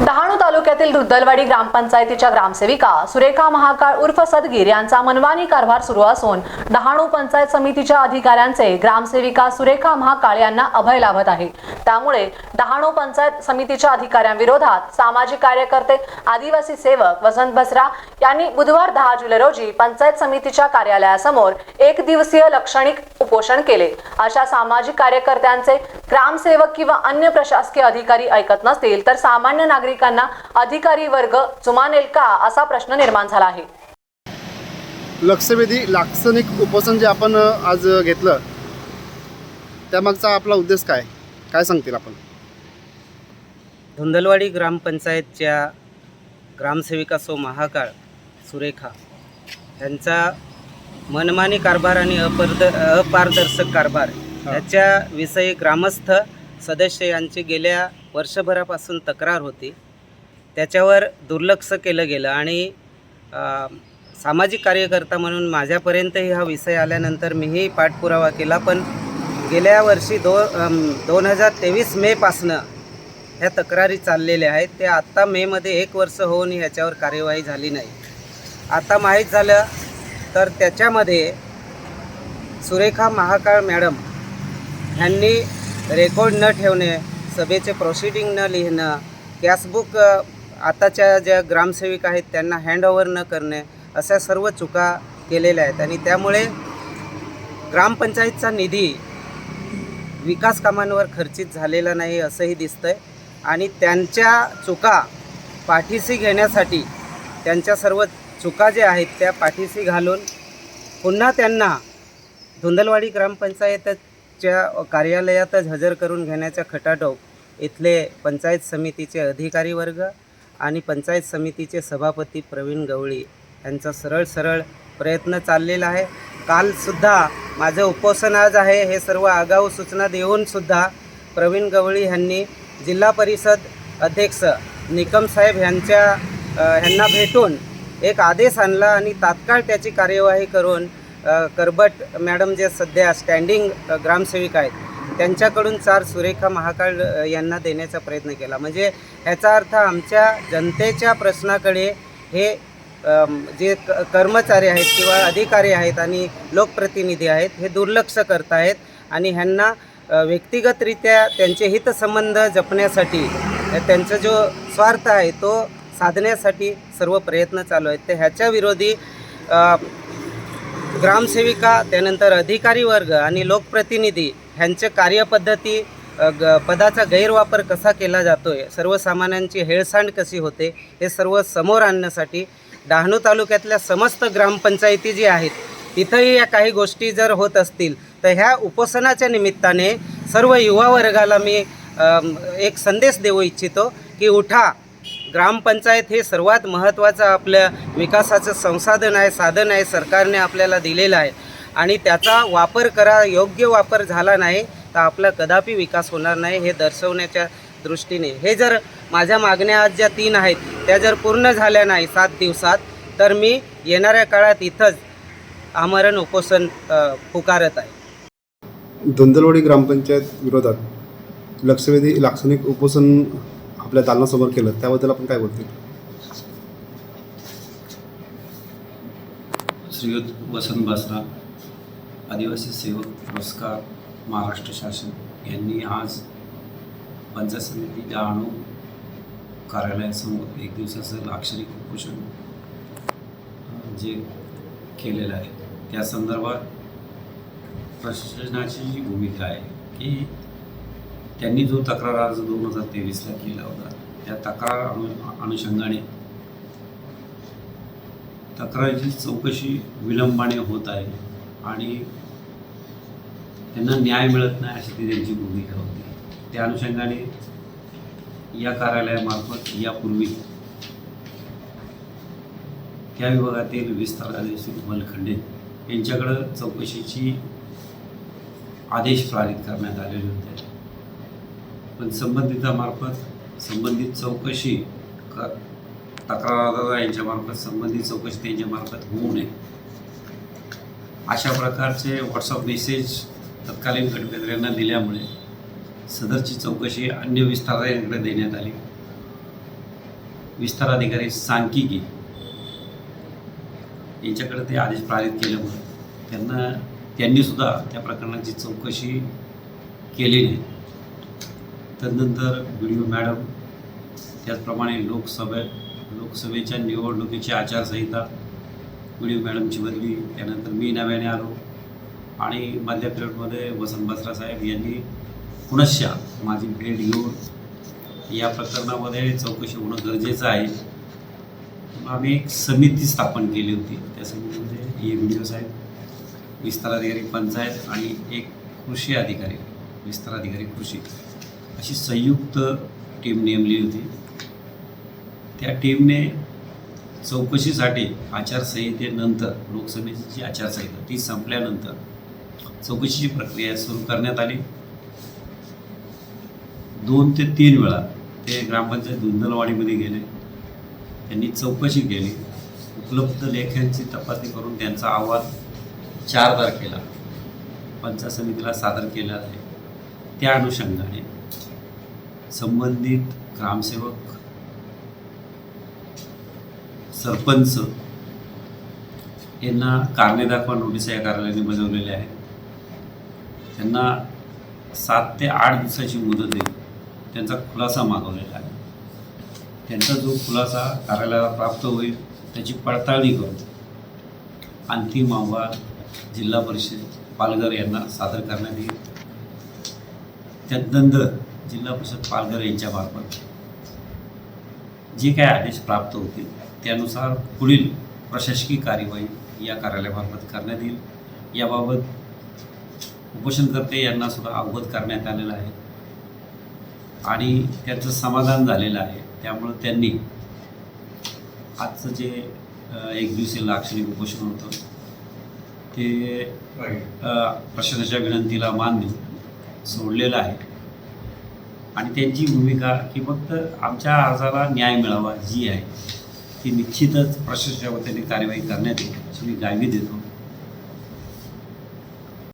डहाणू तालुक्यातील दुद्दलवाडी ग्रामपंचायतीच्या ग्रामसेविका सुरेखा महाकाळ उर्फ सदगीर यांचा मनवानी कारभार सुरू असून डहाणू पंचायत समितीच्या अधिकाऱ्यांचे ग्रामसेविका सुरेखा महाकाळ यांना अभय लाभत आहे. त्यामुळे डहाणू पंचायत समितीच्या अधिकाऱ्यांविरोधात सामाजिक कार्यकर्ते आदिवासी सेवक वसंत बसरा यांनी बुधवार दहा जुलै रोजी पंचायत समितीच्या कार्यालयासमोर एक दिवसीय लक्षणिक उपोषण केले. अशा सामाजिक कार्यकर्त्यांचे ग्रामसेवक किंवा अन्य प्रशासकीय अधिकारी ऐकत नसतील तर सामान्य नागरिकांना अधिकारी वर्ग जुमानेल का असा प्रश्न निर्माण झाला आहे. लक्षवेधी लाक्षणिक उपोषण जे आपण आज घेतलं त्यामागचा आपला उद्देश काय? काय सांगतील आपण? धुंदलवाडी ग्रामपंचायतच्या ग्रामसेविका सो महाकाळ सुरेखा यांचा मनमानी कारभार आणि अपर्द अपारदर्शक कारभार त्याच्याविषयी ग्रामस्थ सदस्य यांची गेल्या वर्षभरापासून तक्रार होती. त्याच्यावर दुर्लक्ष केलं गेलं आणि सामाजिक कार्यकर्ता म्हणून माझ्यापर्यंतही हा विषय आल्यानंतर मीही पाठपुरावा केला. पण गेल्या वर्षी दो दोन हजार तेवीस मेपासनं ह्या तक्रारी चाललेल्या आहेत. ते आत्ता मेमध्ये एक वर्ष होऊन ह्याच्यावर कार्यवाही झाली नाही. आता माहीत झालं तर त्याच्यामध्ये सुरेखा महाकाळ मॅडम ह्यांनी रेकॉर्ड न ठेवणे सभेचे प्रोसिडिंग न लिहिणं गॅसबुक आताच्या ज्या ग्रामसेविका आहेत त्यांना हँडओव्हर न करणे अशा सर्व चुका केलेल्या आहेत. आणि त्यामुळे ग्रामपंचायतचा निधी विकास कामांवर खर्चित झालेला नाही असंही दिसतं आहे आणि त्यांच्या चुका पाठीशी घेण्यासाठी त्यांच्या सर्व चुका ज्या आहेत त्या पाठीशी घालून पुन्हा त्यांना धुंदलवाडी ग्रामपंचायतच्या कार्यालयातच हजर करून घेण्याच्या खटाटोप इथले पंचायत समितीचे अधिकारी वर्ग आणि पंचायत समितीचे सभापती प्रवीण गवळी यांचा सरळ सरळ प्रयत्न चाललेला आहे. कालसुद्धा माझं उपोषण आज आहे हे सर्व आगाऊ सूचना देऊनसुद्धा प्रवीण गवळी यांनी जिल्हा परिषद अध्यक्ष निकम साहेब यांच्या ह्यांना भेटून एक आदेश आणला आणि तात्काळ त्याची कार्यवाही करून करबट मॅडम जे सध्या स्टँडिंग ग्रामसेविका आहेत त्यांच्याकडून चार सुरेखा महाकाळ यांना देण्याचा प्रयत्न केला. म्हणजे ह्याचा अर्थ आमच्या जनतेच्या प्रश्नाकडे हे जे क कर्मचारी आहेत किंवा अधिकारी आहेत आणि लोकप्रतिनिधी आहेत हे दुर्लक्ष करत आहेत आणि ह्यांना व्यक्तिगतरित्या त्यांचे हितसंबंध जपण्यासाठी त्यांचा जो स्वार्थ आहे तो साधण्यासाठी सर्व प्रयत्न चालू आहेत. तर ह्याच्या विरोधी ग्रामसेविका त्यानंतर अधिकारी वर्ग आणि लोकप्रतिनिधी ह्यांच्या कार्यपद्धती ग पदाचा गैरवापर कसा केला जातो आहे सर्वसामान्यांची हेळसांड कशी होते हे सर्व समोर आणण्यासाठी डहाणू तालुक्यातल्या समस्त ग्रामपंचायती जी आहेत तिथंही या काही गोष्टी जर होत असतील तर ह्या उपोषणाच्या निमित्ताने सर्व युवा वर्गाला मी एक संदेश देऊ इच्छितो की उठा ग्रामपंचायत हे सर्वात महत्त्वाचं आपल्या विकासाचं संसाधन आहे साधन आहे सरकारने आपल्याला दिलेलं आहे. आणि त्याचा वापर करा योग्य वापर झाला नाही तर आपला कदापि विकास होणार नाही हे दर्शवण्याच्या दृष्टीने. हे जर माझ्या मागण्या आज ज्या तीन आहेत त्या जर पूर्ण झाल्या नाही सात दिवसात तर मी येणाऱ्या काळात इथंच आमरण उपोषण पुकारत आहे. धुंदलवाडी ग्रामपंचायत विरोधात लक्षवेधी लाक्षणिक उपोषण आपल्या दालनासमोर केलं त्याबद्दल आपण काय बोलतो श्रीयुत वसंत बासरा आदिवासी सेवक पुरस्कार महाराष्ट्र शासन. यांनी आज पंचायत समिती डहाणू कार्यालयासमोर एक दिवसाचं लाक्षणिक कुपोषण जे केलेलं आहे. त्या संदर्भात प्रशासनाची जी भूमिका आहे की त्यांनी जो तक्रार अर्ज दोन हजार तेवीसला केला होता त्या तक्रार अनु अनुषंगाने तक्रारीची चौकशी विलंबाने होत आहे आणि त्यांना न्याय मिळत नाही अशी ती त्यांची भूमिका होती. त्या अनुषंगाने या कार्यालयामार्फत यापूर्वी त्या विभागातील विस्तार आदेश मलखंडे यांच्याकडं चौकशीची आदेश पारित करण्यात आलेले होते. पण संबंधितामार्फत संबंधित चौकशी क तक्रारदार यांच्यामार्फत संबंधित चौकशी त्यांच्यामार्फत होऊ नये. अशा प्रकारचे व्हॉट्सअप मेसेज तत्कालीन गटकर्त्यांना दिल्यामुळे सदरची चौकशी अन्य विस्ताराधिकाऱ्यांकडे देण्यात आली. विस्ताराधिकारी सांख्यिकी यांच्याकडे ते आदेश पारित केल्यामुळे त्यांना त्यांनीसुद्धा त्या प्रकरणाची चौकशी केली नाही. तदनंतर व्हिडिओ मॅडम त्याचप्रमाणे लोकसभे लोकसभेच्या निवडणुकीची आचारसंहिता व्हिडिओ मॅडमची बदली त्यानंतर मी नव्याने आलो आणि मध्य पिरियडमध्ये वसंत बसरा साहेब यांनी पुनश्च माझी भेट घेऊन या प्रकरणामध्ये चौकशी होणं गरजेचं आहे. आम्ही एक समिती स्थापन केली होती. त्या समितीमध्ये ए व्हिडिओ साहेब विस्तार अधिकारी पंचायत आणि एक कृषी अधिकारी विस्तार अधिकारी कृषी. अशी संयुक्त टीम नेमली होती. त्या टीमने चौकशीसाठी आचारसंहितेनंतर लोकसभेची जी आचारसंहिता ती संपल्यानंतर चौकशीची प्रक्रिया सुरू करण्यात आली. दोन ते तीन वेळा ते ग्रामपंचायत धुंदलवाडीमध्ये गेले. त्यांनी चौकशी केली. उपलब्ध लेख्यांची तपासणी करून त्यांचा अहवाल चार तारखेला पंचायत समितीला सादर केला आहे. त्या अनुषंगाने संबंधित ग्रामसेवक सरपंच यांना कारणे दाखवा नोटीस या कार्यालयाने बजावलेल्या आहेत. त्यांना सात ते आठ दिवसाची मुदत देऊन त्यांचा खुलासा मागवलेला आहे. त्यांचा जो खुलासा कार्यालयाला प्राप्त होईल त्याची पडताळणी करून अंतिम अहवाल जिल्हा परिषद पालघर यांना सादर करण्यात येईल. त्यानंतर जिल्हा परिषद पालघर यांच्यामार्फत जे काय आदेश प्राप्त होतील त्यानुसार पुढील प्रशासकीय कार्यवाही या कार्यालयामार्फत करण्यात येईल. याबाबत उपोषणकर्ते यांना सुद्धा अवगत करण्यात आलेलं आहे आणि त्यांचं समाधान झालेलं आहे. त्यामुळं त्यांनी आजचं जे एक दिवसीय लाक्षणिक उपोषण होतं ते प्रशासनाच्या विनंतीला मान देऊन सोडलेलं आहे. आणि त्यांची भूमिका की फक्त आमच्या अर्जाला न्याय मिळावा जी आहे. ती निश्चितच प्रशासनाच्या वतीने कार्यवाही करण्यात येईल अशी मी गावी देतो.